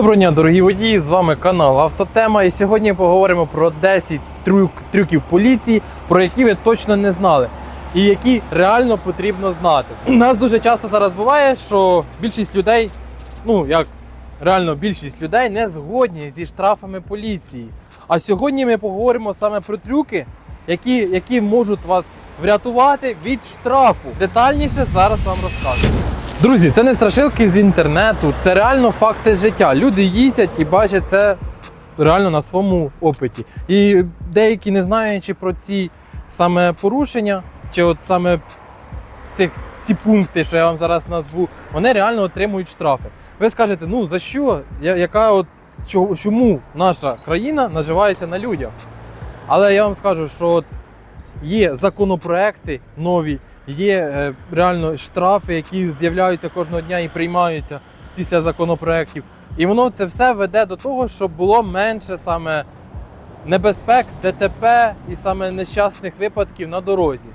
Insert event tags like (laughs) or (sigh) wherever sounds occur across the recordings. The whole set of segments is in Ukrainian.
Доброго дня, дорогі водії! З вами канал Автотема. І сьогодні поговоримо про 10 трюк, трюків поліції, про які ви точно не знали, і які реально потрібно знати. У нас дуже часто зараз буває, що більшість людей, ну як реально більшість людей, не згодні зі штрафами поліції. А сьогодні ми поговоримо саме про трюки, які, які можуть вас врятувати від штрафу. Детальніше зараз вам розкажу. Друзі, це не страшилки з інтернету, це реально факти життя. Люди їздять і бачать це реально на своєму опиті. І деякі, не знаючи про ці саме порушення, чи от саме цих ці пункти, що я вам зараз назву, вони реально отримують штрафи. Ви скажете, ну за що? Яка от чо- чому наша країна наживається на людях? Але я вам скажу, що от є законопроекти нові, є е, реально штрафи, які з'являються кожного дня і приймаються після законопроектів. І воно це все веде до того, щоб було менше саме небезпек, ДТП і саме нещасних випадків на дорозі.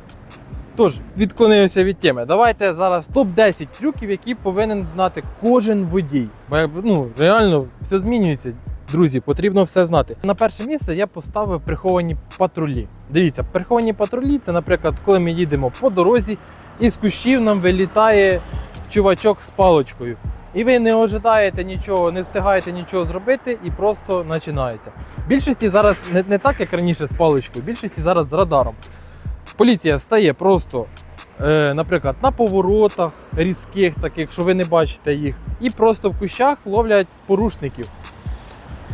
Тож, відклонився від теми. Давайте зараз топ-10 трюків, які повинен знати кожен водій. Бо ну, реально все змінюється. Друзі, потрібно все знати. На перше місце я поставив приховані патрулі. Дивіться, приховані патрулі це, наприклад, коли ми їдемо по дорозі, і з кущів нам вилітає чувачок з паличкою. І ви не ожидаєте нічого, не встигаєте нічого зробити, і просто починається. Більшості зараз не, не так, як раніше з паличкою, більшості зараз з радаром. Поліція стає просто, е, наприклад, на поворотах різких, таких, що ви не бачите їх, і просто в кущах ловлять порушників.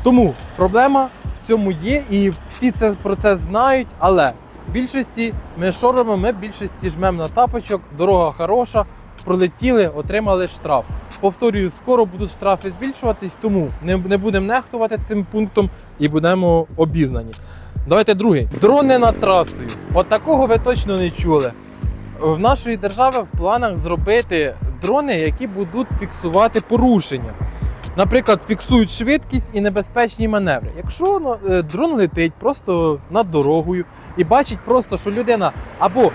Тому проблема в цьому є, і всі це про це знають, але в більшості ми що робимо? Ми в більшості жмемо на тапочок, дорога хороша, пролетіли, отримали штраф. Повторюю, скоро будуть штрафи збільшуватись, тому не, не будемо нехтувати цим пунктом і будемо обізнані. Давайте другий. Дрони над трасою. От такого ви точно не чули. В нашої держави в планах зробити дрони, які будуть фіксувати порушення. Наприклад, фіксують швидкість і небезпечні маневри. Якщо ну, е, дрон летить просто над дорогою і бачить просто, що людина або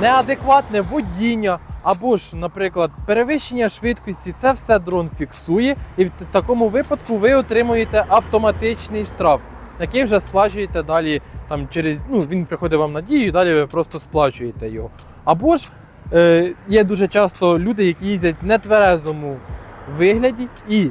неадекватне водіння, або ж, наприклад, перевищення швидкості, це все дрон фіксує, і в такому випадку ви отримуєте автоматичний штраф, який вже сплачуєте далі. Там через ну він приходить вам на дію, далі ви просто сплачуєте його. Або ж е, є дуже часто люди, які їздять в нетверезому вигляді, і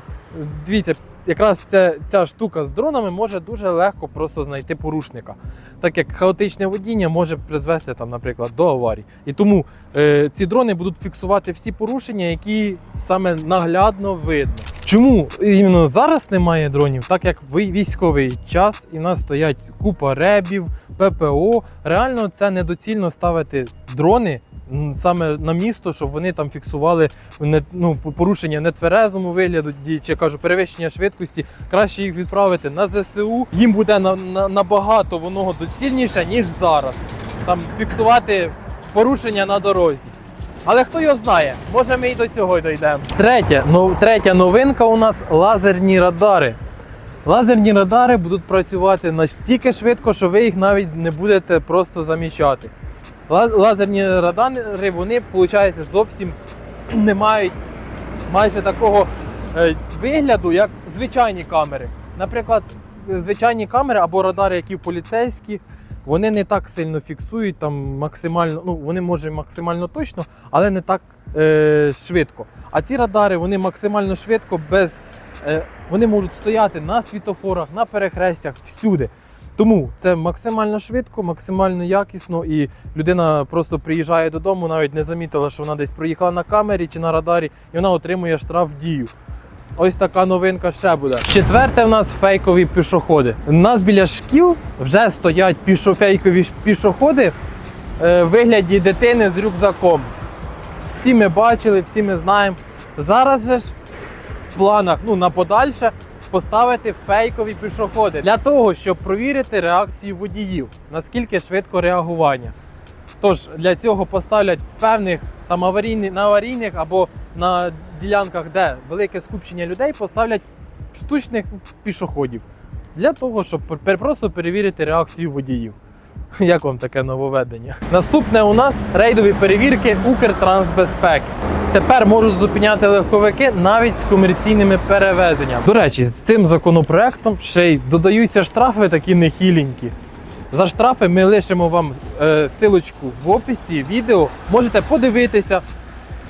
дивіться, якраз ця, ця штука з дронами може дуже легко просто знайти порушника, так як хаотичне водіння може призвести там, наприклад, до аварій. І тому е, ці дрони будуть фіксувати всі порушення, які саме наглядно видно. Чому іменно зараз немає дронів, так як військовий час і в нас стоять купа ребів, ППО. Реально це недоцільно ставити дрони саме на місто, щоб вони там фіксували ну, порушення нетверезому вигляду, чи кажу, перевищення швидкості. Краще їх відправити на ЗСУ. Їм буде на, на, набагато воно доцільніше, ніж зараз. Там фіксувати порушення на дорозі. Але хто його знає, може ми і до цього дійдемо. Третє, ну, третя новинка у нас лазерні радари. Лазерні радари будуть працювати настільки швидко, що ви їх навіть не будете просто замічати. Ла- Лазерні радари, вони, виходить, зовсім не мають майже такого е, вигляду, як звичайні камери. Наприклад, звичайні камери або радари, які поліцейські, вони не так сильно фіксують там максимально, ну вони може максимально точно, але не так е, швидко. А ці радари вони максимально швидко, без е, вони можуть стояти на світофорах, на перехрестях, всюди. Тому це максимально швидко, максимально якісно, і людина просто приїжджає додому, навіть не замітила, що вона десь проїхала на камері чи на радарі, і вона отримує штраф в дію. Ось така новинка ще буде. Четверте в нас фейкові пішоходи. У нас біля шкіл вже стоять фейкові пішоходи е, в вигляді дитини з рюкзаком. Всі ми бачили, всі ми знаємо. Зараз же ж в планах ну, на подальше поставити фейкові пішоходи для того, щоб провірити реакцію водіїв, наскільки швидко реагування. Тож для цього поставлять в певних там аварійні, на аварійних або на ділянках, де велике скупчення людей, поставлять штучних пішоходів для того, щоб просто перевірити реакцію водіїв. (laughs) Як вам таке нововведення? Наступне у нас рейдові перевірки Укртрансбезпеки. Тепер можуть зупиняти легковики навіть з комерційними перевезеннями. До речі, з цим законопроектом ще й додаються штрафи такі нехіленькі. За штрафи ми лишимо вам е, силочку в описі відео. Можете подивитися,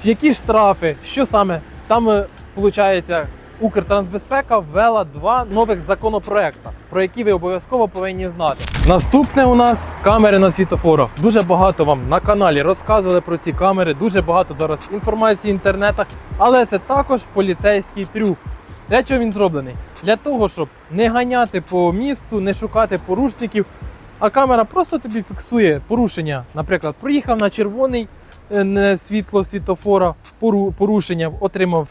які штрафи, що саме там виходить. Укртрансбезпека ввела два нових законопроекта, про які ви обов'язково повинні знати. Наступне у нас камери на світофорах. Дуже багато вам на каналі розказували про ці камери. Дуже багато зараз інформації в інтернетах, але це також поліцейський трюк. Для чого він зроблений? Для того, щоб не ганяти по місту, не шукати порушників, а камера просто тобі фіксує порушення. Наприклад, проїхав на червоний світло світофора, порушення, отримав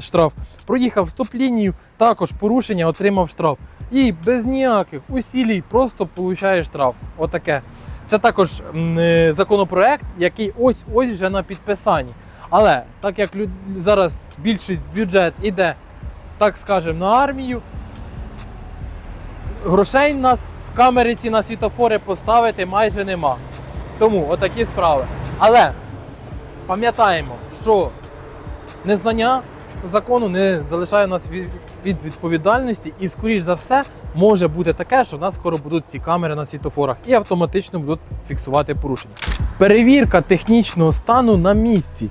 штраф. Проїхав стоп-лінію, також порушення, отримав штраф. І без ніяких усілій просто получає штраф. Отаке. Це також е, законопроект, який ось ось вже на підписанні. Але так як зараз більшість бюджет іде, так скажемо, на армію, грошей нас в камери ці на світофори поставити майже нема. Тому отакі справи. Але пам'ятаємо, що незнання закону не залишає нас від, від відповідальності, і, скоріш за все, може бути таке, що в нас скоро будуть ці камери на світофорах і автоматично будуть фіксувати порушення. Перевірка технічного стану на місці.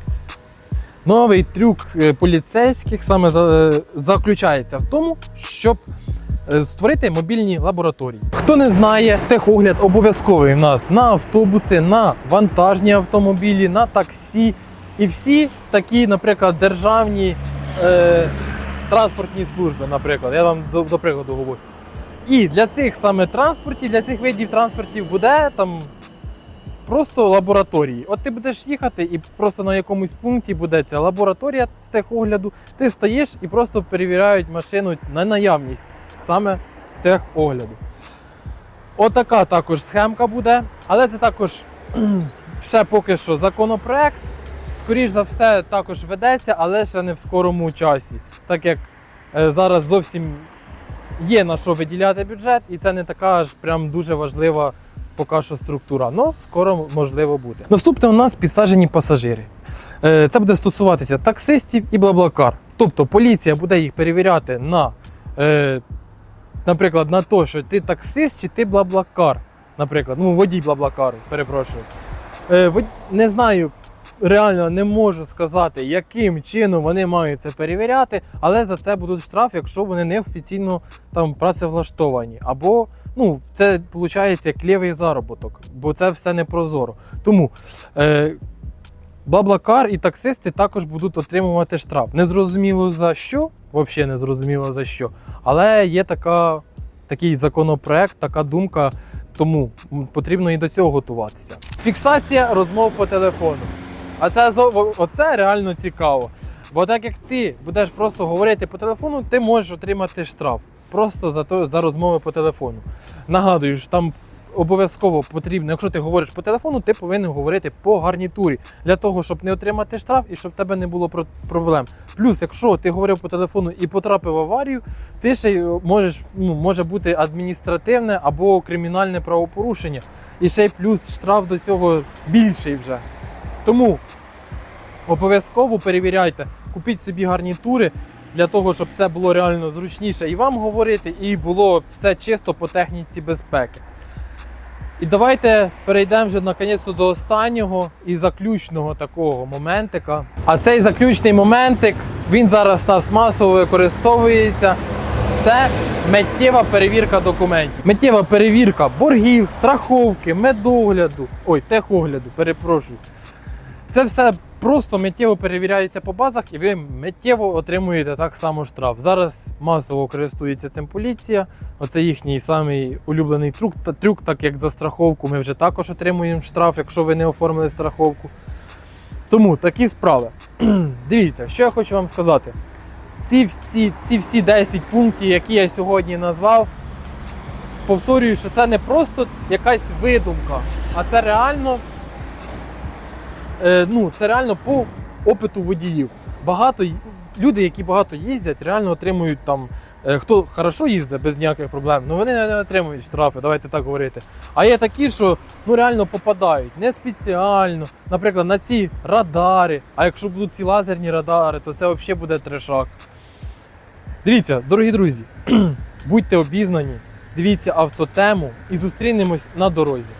Новий трюк е, поліцейських саме е, заключається в тому, щоб створити мобільні лабораторії. Хто не знає, техогляд обов'язковий в нас на автобуси, на вантажні автомобілі, на таксі і всі такі, наприклад, державні е, транспортні служби, наприклад. Я вам до, до прикладу говорю. І для цих саме транспортів, для цих видів транспортів буде там просто лабораторії. От ти будеш їхати, і просто на якомусь пункті буде ця лабораторія з техогляду. Ти стаєш і просто перевіряють машину на наявність саме техогляду. Отака також схемка буде, але це також (clears throat) ще поки що законопроект. Скоріш за все, також ведеться, але ще не в скорому часі. Так як е, зараз зовсім є на що виділяти бюджет, і це не така аж прям дуже важлива поки що структура. Ну, скоро можливо буде. Наступне у нас підсаджені пасажири. Е, Це буде стосуватися таксистів і блаблакар. Тобто поліція буде їх перевіряти на, е, наприклад, на те, що ти таксист чи ти блаблакар. Наприклад, ну водій блаблакару, перепрошую. Е, Не знаю, реально не можу сказати, яким чином вони мають це перевіряти, але за це будуть штраф, якщо вони не офіційно там працевлаштовані. Або ну, це виходить як лівий заробіток, бо це все не прозоро. Тому е, Блаблакар і таксисти також будуть отримувати штраф. Незрозуміло за що, взагалі не зрозуміло за що. Але є така, такий законопроект, така думка, тому потрібно і до цього готуватися. Фіксація розмов по телефону. А це оце реально цікаво. Бо так як ти будеш просто говорити по телефону, ти можеш отримати штраф просто за то, за розмови по телефону. Нагадую, що там обов'язково потрібно, якщо ти говориш по телефону, ти повинен говорити по гарнітурі для того, щоб не отримати штраф і щоб в тебе не було проблем. Плюс, якщо ти говорив по телефону і потрапив в аварію, ти ще й можеш ну, може бути адміністративне або кримінальне правопорушення. І ще й плюс штраф до цього більший вже. Тому обов'язково перевіряйте, купіть собі гарнітури для того, щоб це було реально зручніше і вам говорити, і було все чисто по техніці безпеки. І давайте перейдемо вже наконець до останнього і заключного такого моментика. А цей заключний моментик він зараз нас масово використовується. Це миттєва перевірка документів. Миттєва перевірка боргів, страховки, медогляду, ой, техогляду, перепрошую. Це все просто миттєво перевіряється по базах, і ви миттєво отримуєте так само штраф. Зараз масово користується цим поліція. Оце їхній самий улюблений трюк, трюк, так як за страховку ми вже також отримуємо штраф, якщо ви не оформили страховку. Тому такі справи. (clears throat) Дивіться, що я хочу вам сказати. Ці всі, ці всі 10 пунктів, які я сьогодні назвав, повторюю, що це не просто якась видумка, а це реально ну, це реально по опиту водіїв. Багато люди, які багато їздять, реально отримують там е, хто хорошо їздить без ніяких проблем, ну вони не отримують штрафи, давайте так говорити. А є такі, що ну реально попадають не спеціально, наприклад, на ці радари. А якщо будуть ці лазерні радари, то це взагалі буде трешак. Дивіться, дорогі друзі, (clears throat) будьте обізнані, дивіться автотему і зустрінемось на дорозі.